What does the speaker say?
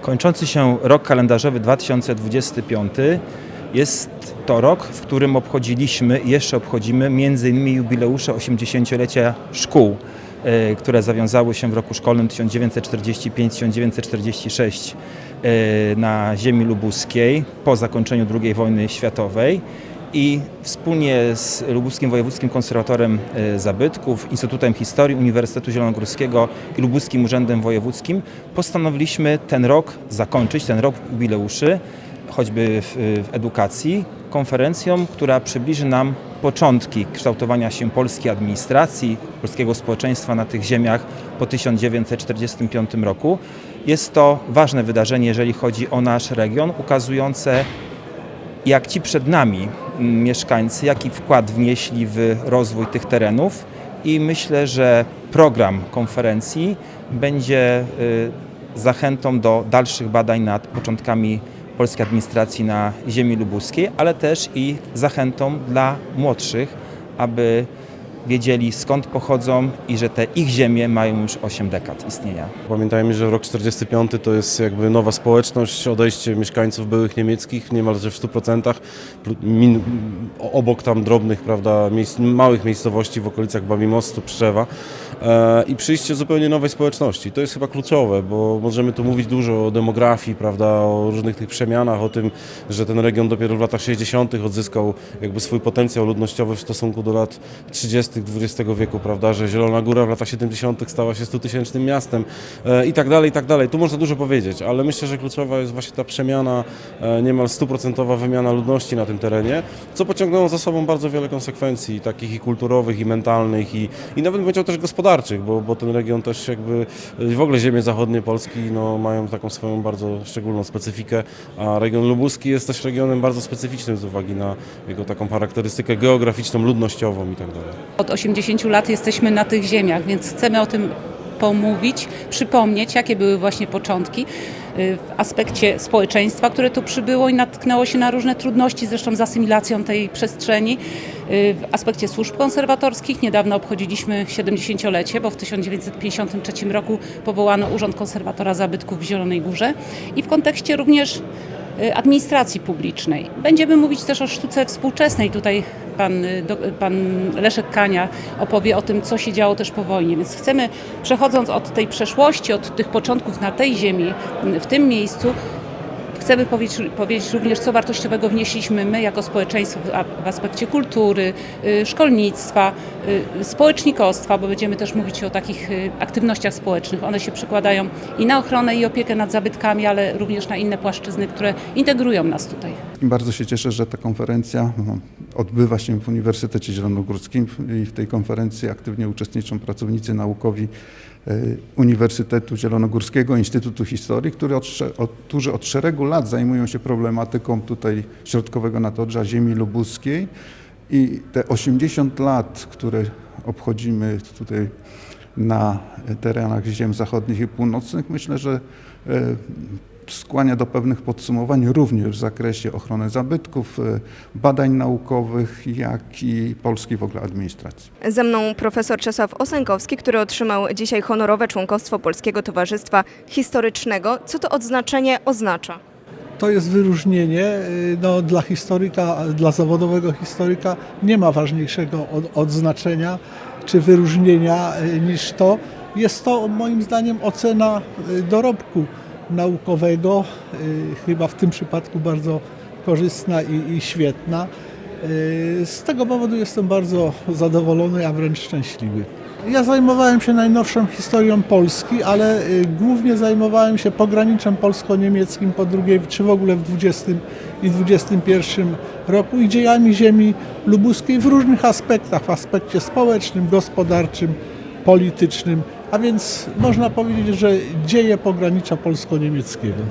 Kończący się rok kalendarzowy 2025 jest to rok, w którym obchodziliśmy i jeszcze obchodzimy m.in. jubileusze 80-lecia szkół, e, które zawiązały się w roku szkolnym 1945-1946 e, na ziemi lubuskiej po zakończeniu II wojny światowej i wspólnie z Lubuskim Wojewódzkim Konserwatorem e, Zabytków, Instytutem Historii Uniwersytetu Zielonogórskiego i Lubuskim Urzędem Wojewódzkim postanowiliśmy ten rok zakończyć, ten rok jubileuszy, choćby w, w edukacji, konferencją, która przybliży nam początki kształtowania się polskiej administracji, polskiego społeczeństwa na tych ziemiach po 1945 roku. Jest to ważne wydarzenie, jeżeli chodzi o nasz region, ukazujące jak ci przed nami mieszkańcy, jaki wkład wnieśli w rozwój tych terenów. I myślę, że program konferencji będzie y, zachętą do dalszych badań nad początkami polskiej administracji na ziemi lubuskiej, ale też i zachętą dla młodszych, aby wiedzieli skąd pochodzą i że te ich ziemie mają już 8 dekad istnienia. Pamiętajmy, że rok 45 to jest jakby nowa społeczność, odejście mieszkańców byłych niemieckich niemalże w 100%, plu- min, obok tam drobnych, prawda, miejsc, małych miejscowości w okolicach Babimostu, Pszczewa e, i przyjście zupełnie nowej społeczności. To jest chyba kluczowe, bo możemy tu mówić dużo o demografii, prawda, o różnych tych przemianach, o tym, że ten region dopiero w latach 60. odzyskał jakby swój potencjał ludnościowy w stosunku do lat 30. XX wieku, prawda, że Zielona Góra w latach 70. stała się 100-tysięcznym miastem e, i tak dalej, i tak dalej. Tu można dużo powiedzieć, ale myślę, że kluczowa jest właśnie ta przemiana, e, niemal stuprocentowa wymiana ludności na tym terenie, co pociągnęło za sobą bardzo wiele konsekwencji, takich i kulturowych, i mentalnych, i, i nawet powiedział też gospodarczych, bo, bo ten region też jakby, e, w ogóle ziemie zachodnie Polski no, mają taką swoją bardzo szczególną specyfikę, a region lubuski jest też regionem bardzo specyficznym z uwagi na jego taką charakterystykę geograficzną, ludnościową i tak. Od 80 lat jesteśmy na tych ziemiach, więc chcemy o tym pomówić, przypomnieć, jakie były właśnie początki y, w aspekcie społeczeństwa, które tu przybyło i natknęło się na różne trudności, zresztą z asymilacją tej przestrzeni. Y, W aspekcie służb konserwatorskich niedawno obchodziliśmy 70-lecie, bo w 1953 roku powołano Urząd Konserwatora Zabytków w Zielonej Górze i w kontekście również administracji publicznej. Będziemy mówić też o sztuce współczesnej. Tutaj pan, y, do, pan Leszek Kania opowie o tym, co się działo też po wojnie. Więc chcemy, przechodząc od tej przeszłości, od tych początków na tej ziemi, w tym miejscu, Chcemy powiedzieć, powiedzieć również, co wartościowego wnieśliśmy my jako społeczeństwo w, aspekcie kultury, y, szkolnictwa, y, społecznikostwa, bo będziemy też mówić o takich y, aktywnościach społecznych. One się przekładają i na ochronę i opiekę nad zabytkami, ale również na inne płaszczyzny, które integrują nas tutaj. Bardzo się cieszę, że ta konferencja no, odbywa się w Uniwersytecie Zielonogórskim i w tej konferencji aktywnie uczestniczą pracownicy naukowi Uniwersytetu Zielonogórskiego Instytutu Historii, który od, od, którzy od szeregu lat zajmują się problematyką tutaj środkowego Natodrza, ziemi lubuskiej. I te 80 lat, które obchodzimy tutaj na terenach ziem zachodnich i północnych, myślę, że e, skłania do pewnych podsumowań również w zakresie ochrony zabytków, e, badań naukowych, jak i polskiej w ogóle administracji. Ze mną profesor Czesław Osękowski, który otrzymał dzisiaj honorowe członkostwo Polskiego Towarzystwa Historycznego. Co to odznaczenie oznacza? To jest wyróżnienie y, no, dla historyka, dla zawodowego historyka nie ma ważniejszego od, odznaczenia czy wyróżnienia y, niż to. Jest to moim zdaniem ocena y, dorobku naukowego, y, chyba w tym przypadku bardzo korzystna i, i świetna. Y, Z tego powodu jestem bardzo zadowolony, a wręcz szczęśliwy. Ja zajmowałem się najnowszą historią Polski, ale y, głównie zajmowałem się pograniczem polsko-niemieckim po II, czy w ogóle w XX i XXI roku i dziejami ziemi lubuskiej w różnych aspektach, w aspekcie społecznym, gospodarczym, politycznym, a więc można powiedzieć, że dzieje pogranicza polsko-niemieckiego.